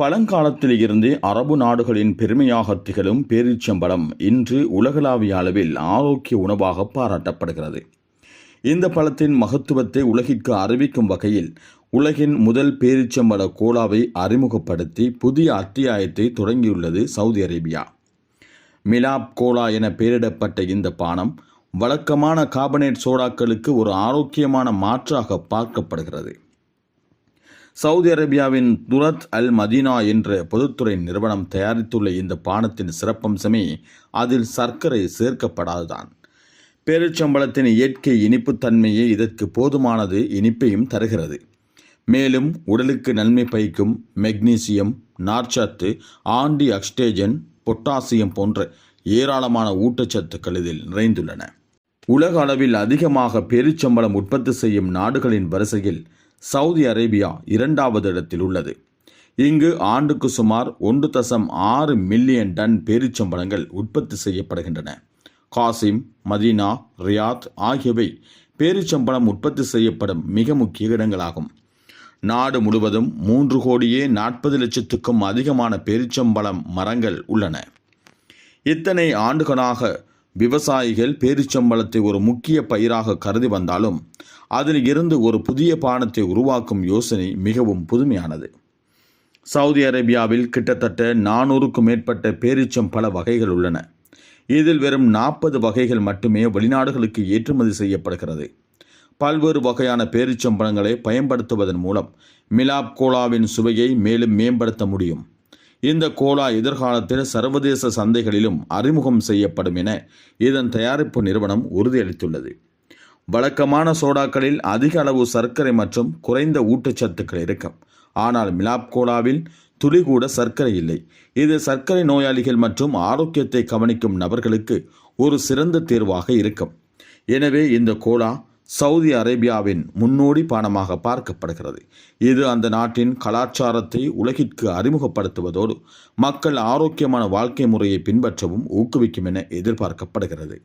பழங்காலத்திலிருந்தே அரபு நாடுகளின் பெருமையாக திகழும் பேரீச்சம்பழம் இன்று உலகளாவிய அளவில் ஆரோக்கிய உணவாக பாராட்டப்படுகிறது. இந்த பழத்தின் மகத்துவத்தை உலகிற்கு அறிவிக்கும் வகையில் உலகின் முதல் பேரீச்சம்பழ கோலாவை அறிமுகப்படுத்தி புதிய அத்தியாயத்தை தொடங்கியுள்ளது சவுதி அரேபியா. மிலாப் கோலா என பெயரிடப்பட்ட இந்த பானம் வழக்கமான கார்பனேட் சோடாக்களுக்கு ஒரு ஆரோக்கியமான மாற்றாக பார்க்கப்படுகிறது. சவுதி அரேபியாவின் துரத் அல் மதீனா என்ற பொதுத்துறை நிறுவனம் தயாரித்துள்ள இந்த பானத்தின் சிறப்பம்சமே அதில் சர்க்கரை சேர்க்கப்படாதுதான். பேரிச்சம்பளத்தின் இயற்கை இனிப்புத்தன்மையே இதற்கு போதுமானது இனிப்பையும் தருகிறது. மேலும் உடலுக்கு நன்மை பயக்கும் மெக்னீசியம் நார்ச்சத்து ஆண்டி அக்ஸ்டேஜன் பொட்டாசியம் போன்ற ஏராளமான ஊட்டச்சத்துக்கள் இதில் நிறைந்துள்ளன. உலக அளவில் அதிகமாக பெருச்சம்பளம் உற்பத்தி செய்யும் நாடுகளின் வரிசையில் சவுதி அரேபியா இரண்டாவது இடத்தில் உள்ளது. இங்கு ஆண்டுக்கு சுமார் ஒன்று தசம் ஆறு மில்லியன் டன் பேரிச்சம்பழங்கள் உற்பத்தி செய்யப்படுகின்றன. காசிம் மதீனா ரியாத் ஆகியவை பேரிச்சம்பழம் உற்பத்தி செய்யப்படும் மிக முக்கிய இடங்களாகும். நாடு முழுவதும் மூன்று கோடியே நாற்பது லட்சத்துக்கும் அதிகமான பேரிச்சம்பழம் மரங்கள் உள்ளன. இத்தனை ஆண்டுகளாக விவசாயிகள் பேரிச்சம்பழத்தை ஒரு முக்கிய பயிராக கருதி வந்தாலும் அதில் இருந்து ஒரு புதிய பானத்தை உருவாக்கும் யோசனை மிகவும் புதுமையானது. சவுதி அரேபியாவில் கிட்டத்தட்ட நானூறுக்கும் மேற்பட்ட பேரிச்சம் பல வகைகள் உள்ளன. இதில் வெறும் நாற்பது வகைகள் மட்டுமே வெளிநாடுகளுக்கு ஏற்றுமதி செய்யப்படுகிறது. பல்வேறு வகையான பேரிச்சம்பழங்களை பயன்படுத்துவதன் மூலம் மிலாப் கோலாவின் சுவையை மேலும் மேம்படுத்த முடியும். இந்த கோலா எதிர்காலத்தில் சர்வதேச சந்தைகளிலும் அறிமுகம் செய்யப்படும் என இதன் தயாரிப்பு நிறுவனம் உறுதியளித்துள்ளது. வழக்கமான சோடாக்களில் அதிக அளவு சர்க்கரை மற்றும் குறைந்த ஊட்டச்சத்துக்கள் இருக்கும். ஆனால் மிலாப் கோலாவில் துளி கூட சர்க்கரை இல்லை. இது சர்க்கரை நோயாளிகள் மற்றும் ஆரோக்கியத்தை கவனிக்கும் நபர்களுக்கு ஒரு சிறந்த தேர்வாக இருக்கும். எனவே இந்த கோலா சவுதி அரேபியாவின் முன்னோடி பானமாக பார்க்கப்படுகிறது. இது அந்த நாட்டின் கலாச்சாரத்தை உலகிற்கு அறிமுகப்படுத்துவதோடு மக்கள் ஆரோக்கியமான வாழ்க்கை முறையை பின்பற்றவும் ஊக்குவிக்கும் என எதிர்பார்க்கப்படுகிறது.